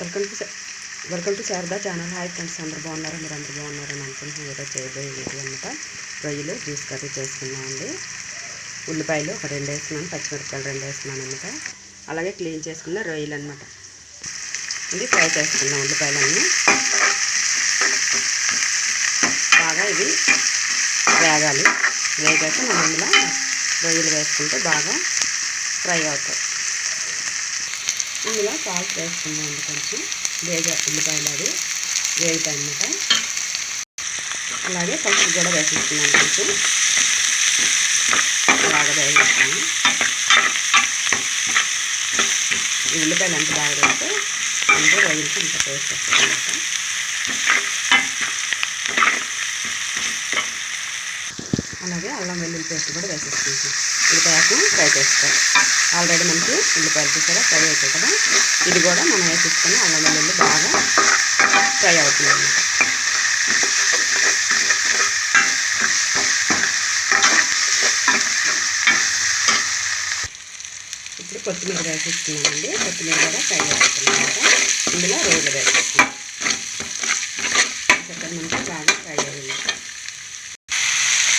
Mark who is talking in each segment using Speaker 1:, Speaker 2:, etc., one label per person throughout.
Speaker 1: Welcome to welcome to Sharada channel. Hi friends అందరు బాగున్నారు? మీరు అందరు బాగున్నారని అనుకుంటున్నాను ఏదో చేయబోయే వీడియో అనమాట రొయ్యలు జ్యూస్ కర్రీ చేసుకున్నామండి ఉల్లిపాయలు ఒక రెండు వేస్తున్నాను పచ్చిమిరపకాయలు రెండు వేస్తున్నాను అనమాట అలాగే క్లీన్ చేసుకున్న రొయ్యలు అనమాట ఇది ఫ్రై చేసుకున్నాం ఉల్లిపాయలన్నీ. బాగా ఇవి వేగాలి. వేగాక మనం ఇందులో రొయ్యలు వేసుకుంటే బాగా ఫ్రై అవుతాయి. ఇందులో సాల్ట్ వేసుకున్నాను కొంచెం. వేగ ఉల్లిపాయలు అవి వేగుతాయి అన్నమాట అలాగే పసుపు కూడా వేసేస్తున్నాను కొంచెం. బాగా వేగిస్తాను ఉల్లిపాయలు ఎంత బాగా వేస్తే అంత వేగించి అంత టేస్ట్ వస్తుంది అలాగే అల్లం వెల్లుల్లి పేస్ట్ కూడా వేసేసుకుంటాం ఉల్లిపాయకు ఫ్రై చేసుకోవాలి ఆల్రెడీ మనకి ఉల్లిపాయలు చూసారా? ఫ్రై అవుతాయి కదా? ఇది కూడా మనం వేసేసుకొని అల్లం వెల్లుల్లి బాగా ఫ్రై అవుతుంది అన్నమాట. ఇప్పుడు కొత్తిమీర వేసేస్తున్నామండి కొత్తిమీర కూడా ఫ్రై అవుతుంది అనమాట ఇందులో రొయ్యలు వేసేస్తున్నాం ఇక్కడ మనకి బాగా ఫ్రై అయ్యింది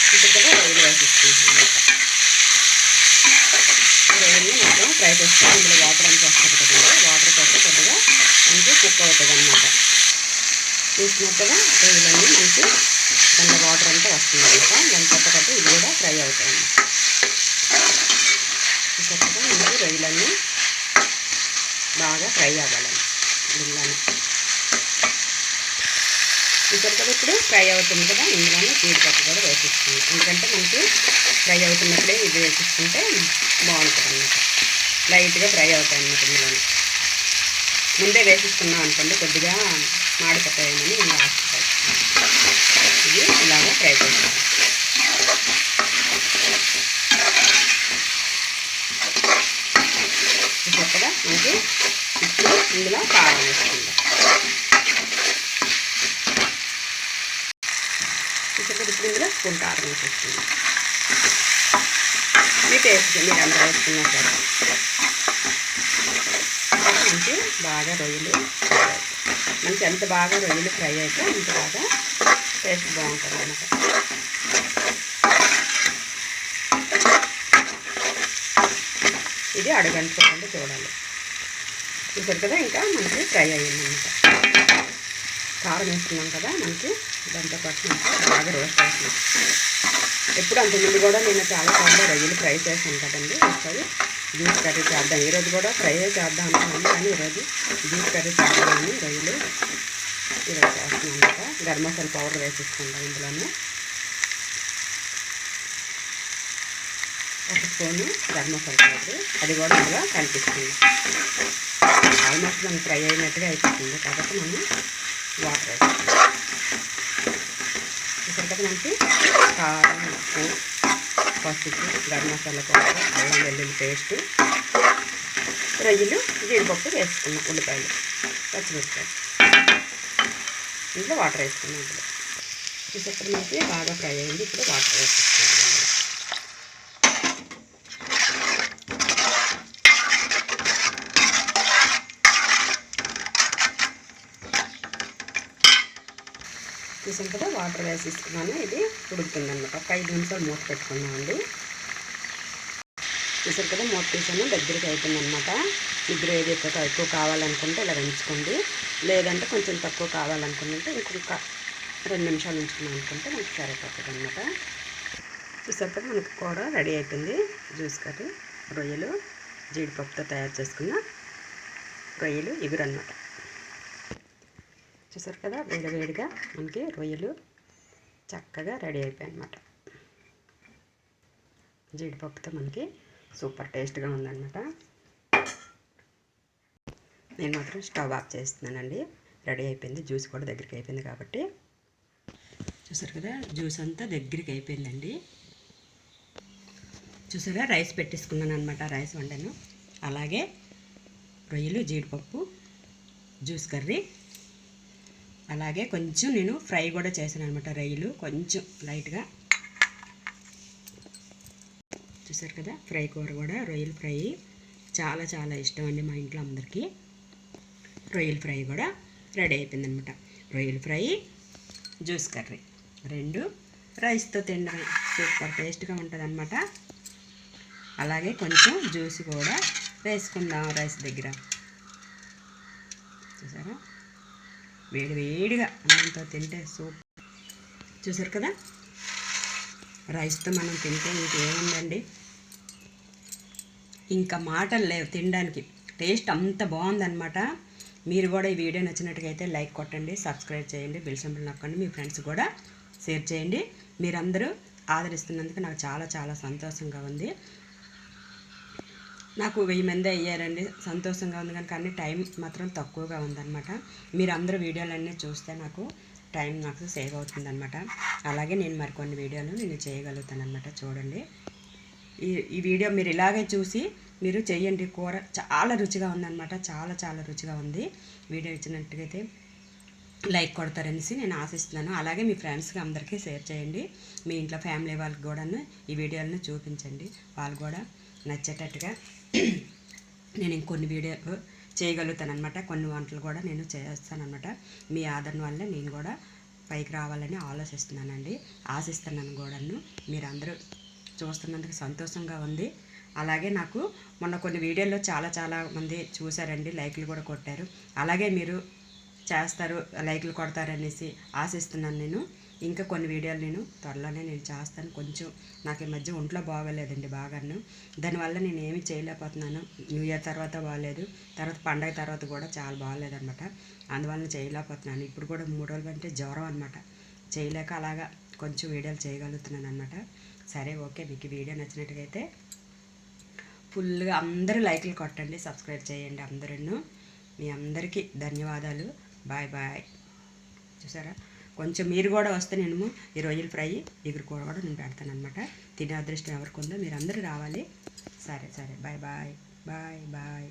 Speaker 1: ఇప్పుడు కూడా రొయ్యలు వేసేస్తున్నాం రొయ్యల్ని మొత్తం ఫ్రై చేసుకొని ఇందులో వాటర్ అంతా వస్తుంది కదండి. వాటర్ తోటి కొద్దిగా మనకి కుక్ అవుతుంది అనమాట చూసినట్టుగా ఇవన్నీ మనకి దాంట్లో వాటర్ అంతా వస్తుంది అనమాట దాని కొత్త కొత్త ఇది కూడా ఫ్రై అవుతాయి కొత్తగా మీకు రొయ్యలన్నీ బాగా ఫ్రై అవ్వాలండి. బిల్లని ఇక్కడ ఇప్పుడు ఫ్రై అవుతుంది కదా. ఇందులోనే జీడిపప్పు కూడా వేసేస్తుంది ఎందుకంటే మనకి ఫ్రై అవుతున్నప్పుడే ఇది వేసేసుకుంటే బాగుంటుంది అన్నమాట లైట్గా ఫ్రై అవుతాయి అన్నమాట ఇందులోనే. ముందే వేసేసుకున్నాం అనుకోండి కొద్దిగా మాడిపోతాయేమని ఇంకా ఆశపడతాయి ఇది ఇలాగా ఫ్రై చేస్తాను చక్కగా మనకి ఇప్పుడు ఇందులో కారం వేసుకుందాం. ఇక్కడ ఇప్పుడు ఇందులో స్పూన్ కారం వేసేస్తుంది మీ టేస్ట్ మీరు ఎంత వేసుకున్నా సరే. మంచి బాగా రొయ్యలు మంచి ఎంత బాగా రొయ్యలు ఫ్రై అయితే అంత బాగా టేస్ట్ బాగుంటుంది అనమాట ఇది అడగంటుకోకుండా చూడాలి. చూసారు కదా ఇంకా మంచిగా ఫ్రై అయ్యిందన్నమాట. కారం వేసుకున్నాం కదా మనకి దాంతో పాటు బాగా రోస్ట్ అవుతుంది ఎప్పుడు అంతకుముందు కూడా నేను చాలా సార్లు రొయ్యలు ఫ్రై చేశాను కదండి. ఒకసారి జ్యూస్ కర్రీ చేద్దాం. ఈరోజు కూడా ఫ్రై చేద్దాం అనుకున్నాను కానీ ఈరోజు జ్యూస్ కర్రీ చేద్దామని రొయ్యలు ఈరోజు చేస్తున్నాం అనమాట గరం మసాలా పౌడర్ వేసేసుకుంటాం ఇందులోనే. ఒక స్పూను గరం మసాలా పౌడర్. అది కూడా ఇందులో కనిపిస్తుంది ఆల్మోస్ట్ మనకి ఫ్రై అయినట్టుగా అయిపోతుంది. కాబట్టి మనం వాటర్. వేసుకుంటాం మనకి కారం ఉప్పు పసుపు గరం మసాలా పౌడర్ అల్లం వెల్లుల్లి పేస్ట్ రొయ్యలు జీడిపప్పు వేసుకున్నాం ఉల్లిపాయలు పచ్చిమిరపకాయలు. ఇంట్లో వాటర్ వేసుకున్నాం ఇప్పుడు. చూసేప్పుడు మనకి బాగా ఫ్రై అయింది. ఇప్పుడు వాటర్ వేసుకుంటాం చూసాం కదా వాటర్ వేసేసుకున్నాను ఇది ఉడుకుతుంది అనమాట ఒక ఐదు నిమిషాలు మూత పెట్టుకున్నామండి చూసారు కదా మూత తీసాను. దగ్గరికి అవుతుంది అనమాట ఈ గ్రేవీ ఎక్కువ ఎక్కువ కావాలనుకుంటే ఇలా పెంచుకోండి లేదంటే కొంచెం తక్కువ కావాలనుకుంటే ఇంకొక రెండు నిమిషాలు ఉంచుకున్నాం అనుకుంటే మనకి సరిపోతుంది అనమాట చూసారు కదా మనకు కూర రెడీ అవుతుంది జ్యూస్ కర్రీ రొయ్యలు జీడిపప్పుతో తయారు చేసుకున్న రొయ్యలు ఇగురు అనమాట చూసారు కదా వేడి వేడిగా మనకి రొయ్యలు చక్కగా రెడీ అయిపోయాయి అనమాట జీడిపప్పుతో మనకి సూపర్ టేస్ట్గా ఉందన్నమాట. నేను మాత్రం స్టవ్ ఆఫ్ చేస్తున్నానండి. రెడీ అయిపోయింది జ్యూస్ కూడా దగ్గరికి అయిపోయింది కాబట్టి. చూసారు కదా జ్యూస్ అంతా దగ్గరికి అయిపోయిందండి. చూసారా రైస్ పెట్టేసుకున్నాను అనమాట రైస్ వండాను. అలాగే రొయ్యలు జీడిపప్పు జ్యూస్ కర్రీ అలాగే కొంచెం నేను ఫ్రై కూడా చేశాను అనమాట రొయ్యలు కొంచెం లైట్గా. చూసారు కదా ఫ్రై కూర కూడా రొయ్యలు ఫ్రై. చాలా చాలా ఇష్టం అండి మా ఇంట్లో అందరికీ. రొయ్యల ఫ్రై కూడా రెడీ అయిపోయిందనమాట రొయ్యల ఫ్రై జ్యూస్ కర్రీ. రెండు రైస్తో తినడమే. సూపర్ టేస్ట్గా ఉంటుంది అలాగే కొంచెం జ్యూస్ కూడా వేసుకుందాం రైస్ దగ్గర. చూసారా? వేడి వేడిగా అన్నంతో తింటే సూప్ చూసారు కదా? రైస్తో మనం తింటే ఇంకేముందండి? ఇంకా మాటలు లేవు తినడానికి. టేస్ట్ అంత బాగుందన్నమాట. మీరు కూడా ఈ వీడియో నచ్చినట్టుగైతే లైక్ కొట్టండి సబ్స్క్రైబ్ చేయండి బిల్ సింబల్ నొక్కండి మీ ఫ్రెండ్స్ కూడా షేర్ చేయండి. మీరందరూ ఆదరిస్తున్నందుకు నాకు చాలా చాలా సంతోషంగా ఉంది. నాకు వెయ్యి మంది అయ్యారండి. సంతోషంగా ఉంది కనుక అన్ని టైం మాత్రం తక్కువగా ఉందన్నమాట. మీరు అందరూ వీడియోలన్నీ చూస్తే నాకు టైం నాకు సేవ్ అవుతుందన్నమాట. అలాగే నేను మరికొన్ని వీడియోలు నేను చేయగలుగుతాను అనమాట చూడండి. ఈ ఈ వీడియో మీరు ఇలాగే చూసి మీరు చేయండి. కూర చాలా రుచిగా ఉందన్నమాట. చాలా చాలా రుచిగా ఉంది. వీడియో ఇచ్చినట్టుగైతే లైక్ కొడతారనేసి నేను ఆశిస్తున్నాను. అలాగే మీ ఫ్రెండ్స్కి అందరికీ షేర్ చేయండి. మీ ఇంట్లో ఫ్యామిలీ వాళ్ళకి కూడాను ఈ వీడియోలను చూపించండి. వాళ్ళు కూడా నచ్చేటట్టుగా నేను ఇంకొన్ని వీడియోలు చేయగలుగుతాను కొన్ని వంటలు కూడా నేను చేస్తానన్నమాట. మీ ఆదరణ వల్ల నేను కూడా పైకి రావాలని ఆలోచిస్తున్నానండి. ఆశిస్తున్నాను కూడాను. మీరందరూ చూస్తున్నందుకు సంతోషంగా ఉంది. అలాగే నాకు మొన్న కొన్ని వీడియోల్లో చాలా చాలా మంది చూశారండి. లైక్లు కూడా కొట్టారు. అలాగే మీరు చేస్తారు లైక్లు కొడతారనేసి ఆశిస్తున్నాను నేను. ఇంకా కొన్ని వీడియోలు నేను త్వరలోనే నేను చేస్తాను. కొంచెం నాకు ఈ మధ్య ఒంట్లో బాగోలేదండి బాగాను. దానివల్ల నేను ఏమి చేయలేకపోతున్నాను. న్యూ ఇయర్ తర్వాత బాగాలేదు. తర్వాత పండగ తర్వాత కూడా చాలా బాగలేదనమాట అందువల్ల చేయలేకపోతున్నాను. ఇప్పుడు కూడా మూడు రోజులు అంటే జ్వరం అనమాట చేయలేక అలాగా కొంచెం వీడియోలు చేయగలుగుతున్నాను అనమాట సరే ఓకే. మీకు వీడియో నచ్చినట్టుగైతే ఫుల్గా అందరూ లైక్లు కొట్టండి సబ్స్క్రైబ్ చేయండి అందరూ మీ అందరికీ ధన్యవాదాలు. Bye bye. చూసారా? కొంచెం మీరు కూడా వస్తే నేను ఈ రొయ్యల ఫ్రై ఎగురు కూర కూడా నేను పెడతాను అనమాట తినే అదృష్టం ఎవరికి ఉందో మీరు అందరూ రావాలి. సరే సరే. Bye bye bye bye